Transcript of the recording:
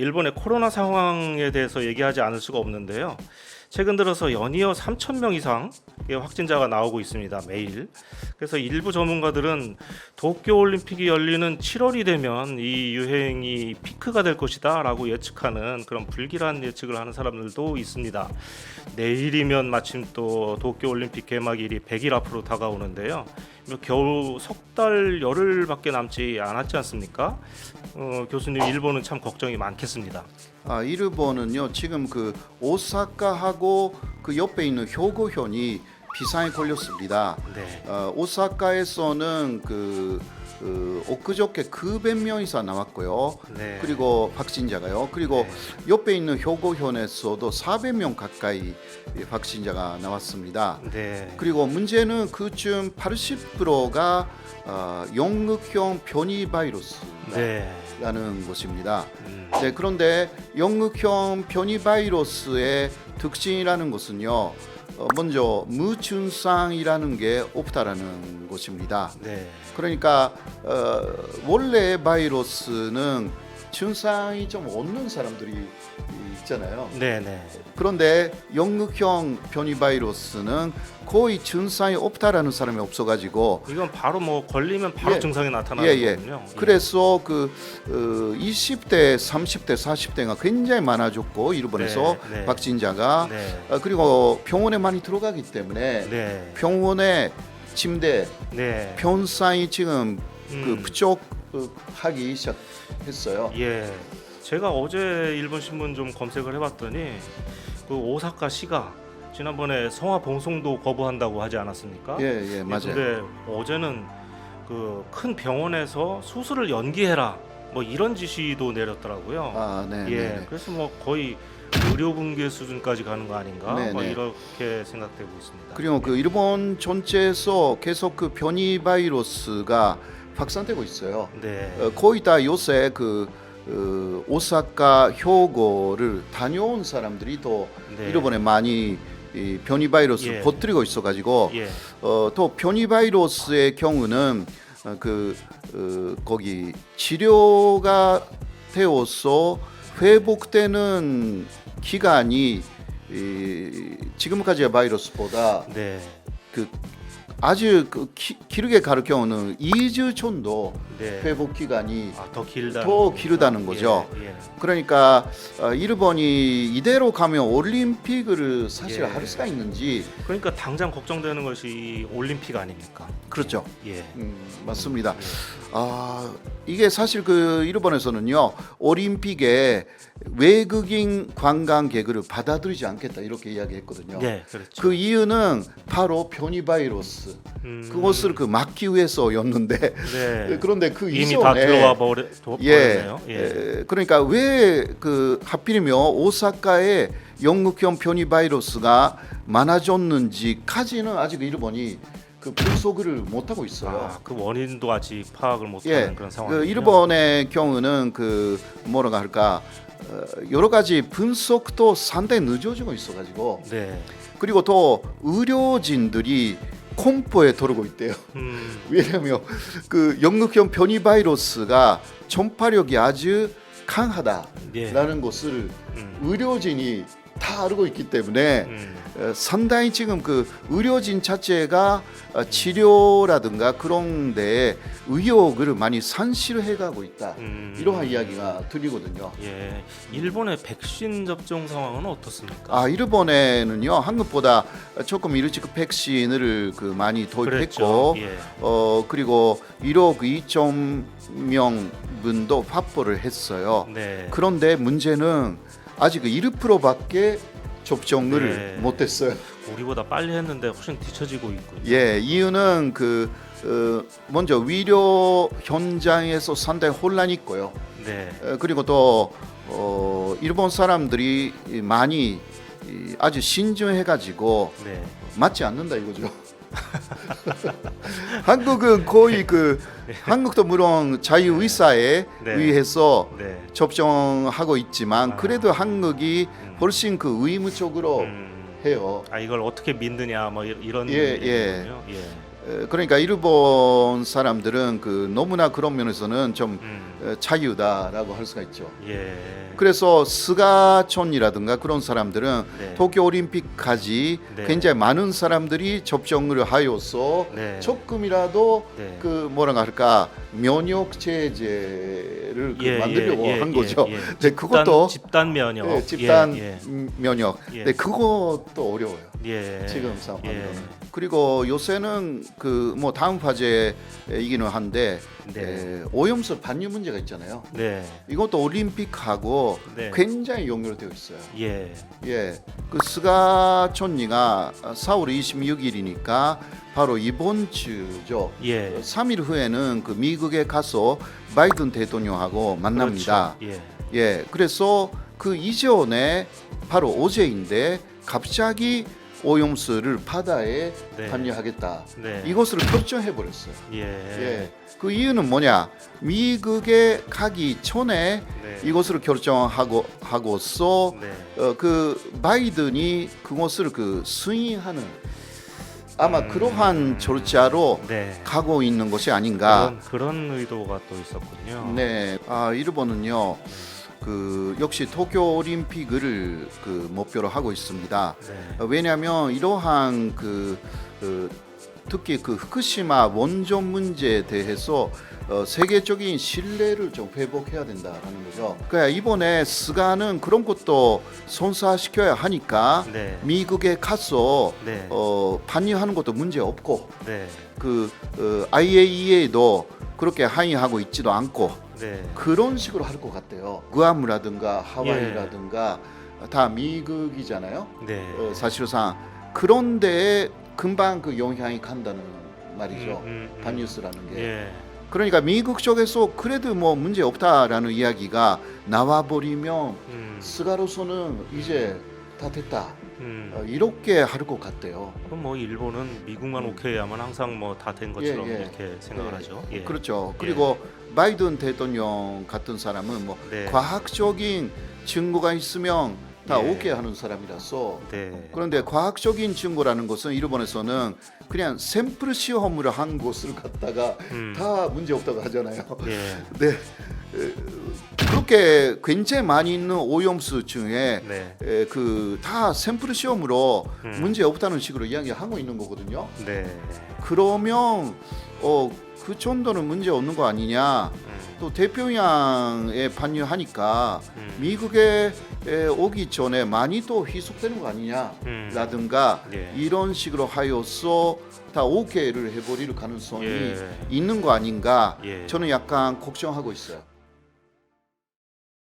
일본의 코로나 상황에 대해서 얘기하지 않을 수가 없는데요. 최근 들어서 연이어 3천 명 이상의 확진자가 나오고 있습니다. 매일. 그래서 일부 전문가들은 도쿄 올림픽이 열리는 7월이 되면 이 유행이 피크가 될 것이다라고 예측하는 그런 불길한 예측을 하는 사람들도 있습니다. 내일이면 마침 또 도쿄 올림픽 개막일이 100일 앞으로 다가오는데요. 뭐 겨우 석 달 열흘밖에 남지 않았지 않습니까? 어, 교수님 일본은 참 걱정이 많겠습니다. 아, 일본은요 지금 그 오사카하고 그 옆에 있는 효고현이 비상에 걸렸습니다. 네. 어, 오사카에서는 그, 그 엊그저께 900명 이상 나왔고요. 네. 그리고 확진자가요. 그리고 옆에 있는 효고현에서도 400명 가까이 확진자가 나왔습니다. 네. 그리고 문제는 그중 80%가 어, 영국형 변이 바이러스라는 네. 것입니다. 음, 네, 그런데 영국형 변이 바이러스의 특징이라는 것은요. 어, 먼저 무증상이라는 게 없다라는 것입니다. 네. 그러니까 어, 원래 바이러스는 증상이 좀 없는 사람들이 있잖아요. 네, 네. 그런데 영국형 변이 바이러스는 거의 증상이 없다라는 사람이 없어가지고 이건 바로 뭐 걸리면 바로 예. 증상이 예, 나타나는 예. 거군요. 예. 그래서 그 어, 20대, 30대, 40대가 굉장히 많아졌고 일본에서 네, 네. 확진자가 네. 어, 그리고 병원에 많이 들어가기 때문에 네. 병원에 침대, 네. 편상이 지금 그 음. 부족 하기 시작했어요. 예. 제가 어제 일본 신문 좀 검색을 해봤더니 그 오사카 시가 지난번에 성화 봉송도 거부한다고 하지 않았습니까? 예, 예, 맞아요. 근데 어제는 그 큰 병원에서 수술을 연기해라 뭐 이런 지시도 내렸더라고요. 아, 네, 예. 네, 네. 그래서 뭐 거의 의료 붕괴 수준까지 가는 거 아닌가? 네, 뭐 네. 이렇게 생각되고 있습니다. 그리고 그 일본 전체에서 계속 그 변이 바이러스가 확산되고 있어요. 네. 어, 거의 다 요새 그 어, 오사카, 효고를 다녀온 사람들이 또 네. 일본에 많이 이 변이 바이러스를 예. 퍼뜨리고 있어가지고 예. 어, 또 변이 바이러스의 경우는 어, 그 어, 거기 치료가 되어서 회복되는 기간이 이, 지금까지의 바이러스보다 네. 그 아주 그 기, 길게 가를 경우는 2주 정도 네. 회복 기간이 아, 더 길다. 더 길다는 거죠. 예. 예. 그러니까 어, 일본이 이대로 가면 올림픽을 사실 예. 할 수가 있는지 그러니까 당장 걱정되는 것이 올림픽 아닙니까? 그렇죠. 예. 음, 맞습니다. 예. 아 이게 사실 그 일본에서는요 올림픽에 외국인 관광객을 받아들이지 않겠다 이렇게 이야기했거든요. 네, 그렇죠. 그 이유는 바로 변이 바이러스 음, 그것을 그 막기 위해서였는데 네. 그런데 그 이미 이전에 다 들어와 버려, 도- 예, 버렸네요. 예. 에, 그러니까 왜 그 하필이면 오사카에 영국형 변이 바이러스가 많아졌는지까지는 아직 일본이 그 분석을 못 하고 있어요. 아, 그 원인도 아직 파악을 못하는 예, 그런 상황이요. 그 일본의 경우는 그 뭐라고 할까 어, 여러 가지 분석도 상당히 늦어지고 있어가지고 네. 그리고 또 의료진들이 공포에 들어오고 있대요. 음, 왜냐하면 그 영국형 변이 바이러스가 전파력이 아주 강하다라는 예. 것을 음, 의료진이 다 알고 있기 때문에 음, 어, 상당히 지금 그 의료진 자체가 어, 치료라든가 그런 데에 의욕을 많이 산실해가고 있다. 음. 이러한 이야기가 들리거든요. 예. 일본의 백신 접종 상황은 어떻습니까? 아 일본에는요 한국보다 조금 일찍 백신을 그 많이 도입했고. 예. 어 그리고 1억 2천 명 분도 확보를 했어요. 네. 그런데 문제는 아직 1%밖에 접종을 네. 못했어요. 우리보다 빨리 했는데 훨씬 뒤처지고 있군요. 예, 이유는 그 어, 먼저 위료 현장에서 상당히 혼란이 있고요. 네. 어, 그리고 또 어, 일본 사람들이 많이 이, 아주 신중해가지고 네. 맞지 않는다 이거죠. 한국은 거의 그 한국도 물론 자유 의사에 네. 의해서 네. 접종하고 있지만 아. 그래도 한국이 음. 훨씬 그 의무적으로 음. 해요. 아 이걸 어떻게 믿느냐 뭐 이- 이런 예, 얘기군요. 예. 에, 그러니까 일본 사람들은 그 너무나 그런 면에서는 좀 음. 에, 자유다라고 할 수가 있죠. 예. 그래서 스가촌이라든가 그런 사람들은 네. 도쿄 올림픽까지 네. 굉장히 많은 사람들이 접종을 하여서 네. 조금이라도 네. 그 뭐라고 할까 면역 체제를 그 예, 만들려고 예, 예, 한 거죠. 예, 예. 네, 그것도 집단 면역. 예, 집단 예, 음, 면역. 예. 네, 그것도 어려워요. 예. 지금 상황으로는. 예. 그리고 요새는 그 뭐 다음 화제이기는 한데 네. 에, 오염수 반유 문제가 있잖아요. 네. 이것도 올림픽하고 네. 굉장히 연결되어 있어요. 예. 예, 그 스가 촌리가 4월 26일이니까 바로 이번 주죠. 예. 3일 후에는 그 미국에 가서 바이든 대통령하고 만납니다. 그렇죠. 예. 예, 그래서 그 이전에 바로 어제인데 갑자기 오염수를 바다에 네. 반려하겠다. 네. 이것을 결정해 버렸어요. 예. 예, 그 이유는 뭐냐? 미국에 가기 전에 네. 이것을 결정하고 하고서 네. 어, 그 바이든이 그것을 그 승인하는 아마 음. 그러한 절차로 네. 가고 있는 것이 아닌가. 그런 그런 의도가 또 있었군요. 네, 아 일본은요. 그 역시 도쿄 올림픽을 그 목표로 하고 있습니다. 네. 어, 왜냐하면 이러한 그, 그 특히 그 후쿠시마 원전 문제에 대해서 어, 세계적인 신뢰를 좀 회복해야 된다라는 거죠. 그러니까 이번에 스가는 그런 것도 선사시켜야 하니까 네. 미국에 가서 네. 어, 반영하는 것도 문제 없고 네. 그 어, IAEA도 그렇게 항의하고 있지도 않고 네. 그런 식으로 할 것 같아요. 구암이라든가 하와이라든가 다 미국이잖아요. 네. 어, 사실상 그런데 금방 그 영향이 간다는 말이죠. 음, 음, 음. 반뉴스라는 게. 예. 그러니까 미국 쪽에서 그래도 뭐 문제 없다라는 이야기가 나와 버리면 음. 스가로서는 이제 다 됐다. 음. 어, 이렇게 할 것 같대요. 그럼 뭐 일본은 미국만 오케이 하면 항상 뭐 다 된 것처럼 예, 예. 이렇게 생각을 예. 하죠. 예. 그렇죠. 그리고 바이든 대통령 같은 사람은 뭐 네. 과학적인 증거가 있으면 다 예. 오케이 하는 사람이라서 네. 그런데 과학적인 증거라는 것은 일본에서는 그냥 샘플 시험을 한 것을 갖다가 음. 다 문제 없다고 하잖아요. 예. 네. 에, 그렇게 굉장히 많이 있는 오염수 중에 네. 그다 샘플 시험으로 음. 문제 없다는 식으로 이야기하고 있는 거거든요. 네. 그러면 어 그 정도는 문제 없는 거 아니냐? 음. 또 대평양에 반유하니까 음. 미국에 에, 오기 전에 많이 또 희석되는 거 아니냐라든가 음. 예. 이런 식으로 하여서 다 오케이를 해버릴 가능성이 예. 있는 거 아닌가 예. 저는 약간 걱정하고 있어요.